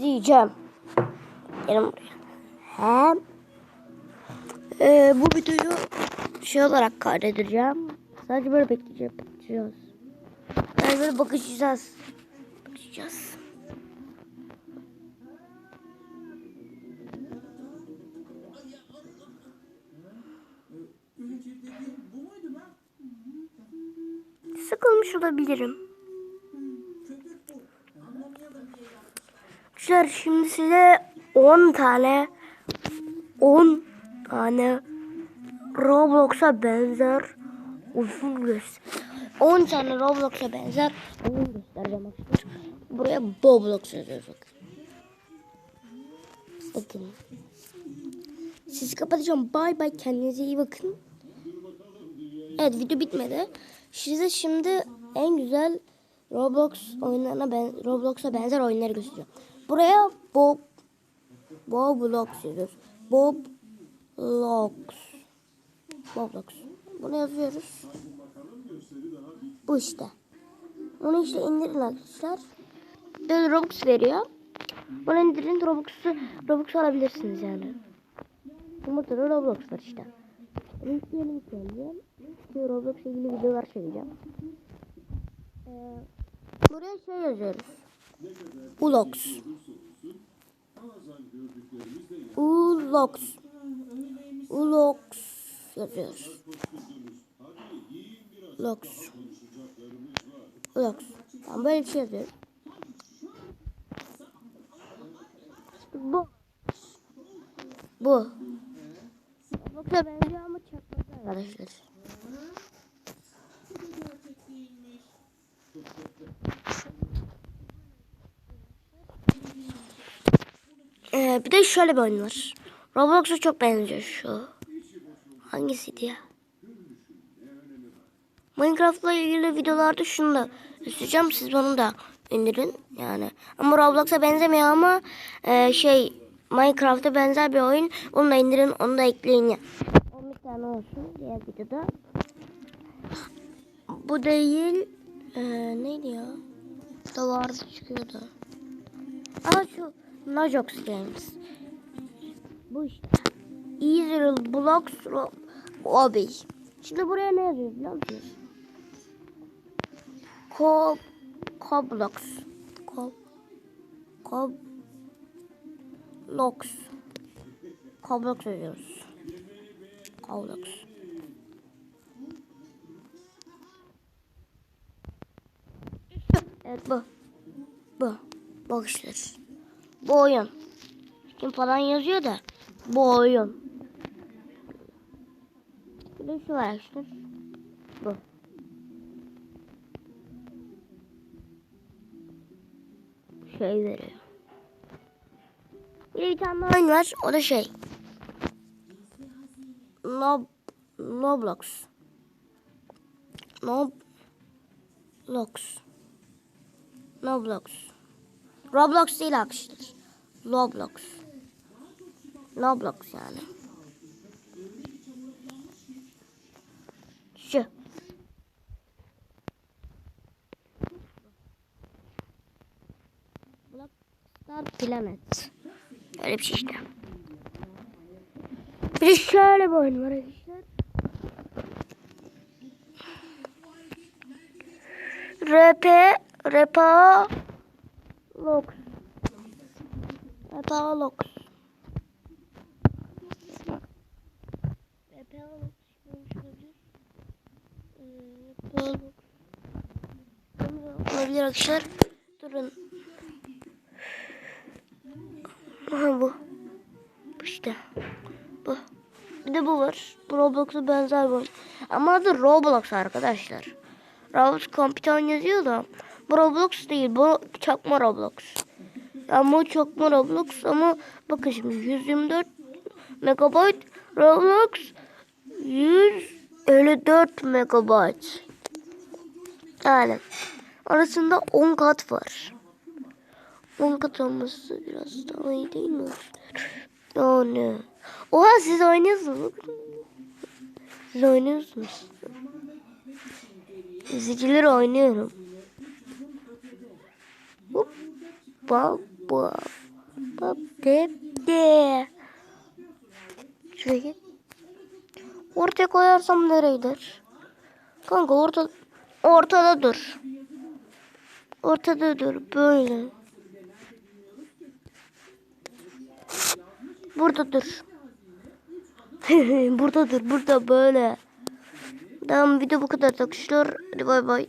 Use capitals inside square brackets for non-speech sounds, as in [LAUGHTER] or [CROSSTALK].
diyeceğim. Gelin buraya. Hem Ee, bu videoyu şey olarak kaydedeceğim. Sadece böyle bekleyeceğim. Bakacağız. Yani böyle bakışacağız. Bakacağız. Sıkılmış olabilirim. Arkadaşlar şimdi size 10 tane 10 tane Roblox'a benzer uzun göster. 10 tane Roblox'a benzer oyun göstereceğim arkadaşlar. Buraya Roblox yazıyoruz. Bakın. Sizi kapatacağım. Bay bay kendinize iyi bakın. Evet video bitmedi. Size şimdi en güzel Roblox oyunlarına ben Roblox'a benzer oyunları göstereceğim. Buraya Bob Roblox yazıyoruz. Bob Lox. Roblox. Bunu yazıyoruz. Bu işte. Bunu işte indirin arkadaşlar. Böyle Robux veriyor. Bunu indirin Robux'u Robux alabilirsiniz yani. Burada da Roblox var işte. Bunu yükleyelim yükleyelim. Bir Roblox ilgili videolar çekeceğim. Ee, buraya şey yazıyoruz. Ulox. Ulox. Ulox yazıyoruz. Ulox. Ulox. Tamam böyle bir şey yazıyoruz. Bu. Bu. Roblox'a benziyor ama çakmadı arkadaşlar. Ee, bir de şöyle bir oyun var. Roblox'a çok benziyor şu. Hangisiydi ya? Minecraft'la ilgili videolarda şunu da göstereceğim. Siz bunu da indirin yani. Ama Roblox'a benzemiyor ama e, şey Minecraft'a benzer bir oyun. Onu da indirin, onu da ekleyin ya. 11 tane olsun diğer videoda. Bu değil. E, neydi ya? Da vardı çıkıyordu. Aa şu Najox Games. Bu işte. Easy Blocks Hobby. Şimdi buraya ne yazıyor biliyor musunuz? Ko Coblox. Ko Coblox. Coblox yazıyoruz. Coblox. Evet bu. Bu. Bakışlar. Bu oyun. Kim falan yazıyor da bu oyun. Bir şu var arkadaşlar. Bu. Şey veriyor. Bir de bir tane oyun var. O da şey. Nob Noblox. Noblox. Noblox. Roblox değil arkadaşlar. Roblox. Roblox yani. Şu. Blockstar Planet. Öyle bir şey işte. Bir şöyle bir oyun var arkadaşlar. RP Repa Lox Repa Lox Repa Lox Repa Lox Olabilir arkadaşlar. Durun. Aha bu. Bu işte. Bu. Bir de bu var. Bu Roblox'a benzer oyun. Ama adı Roblox arkadaşlar. Roblox Computer yazıyor da. Bu Roblox değil. Bu çakma Roblox. Ama o çakma Roblox ama bakın şimdi 124 megabayt Roblox 154 megabayt. Yani arasında 10 kat var. 10 kat olması biraz daha iyi değil mi? Yani. Oha siz oynuyorsunuz. Siz oynuyorsunuz. Izleyicileri oynuyorum. Hop. Bak bak. Bak de. Şuraya. Ortaya koyarsam nereyedir? Kanka orta ortada dur. Ortada dur böyle. Burada dur. [LAUGHS] burada dur burada böyle. Tamam video bu kadar arkadaşlar. Hadi bay bay.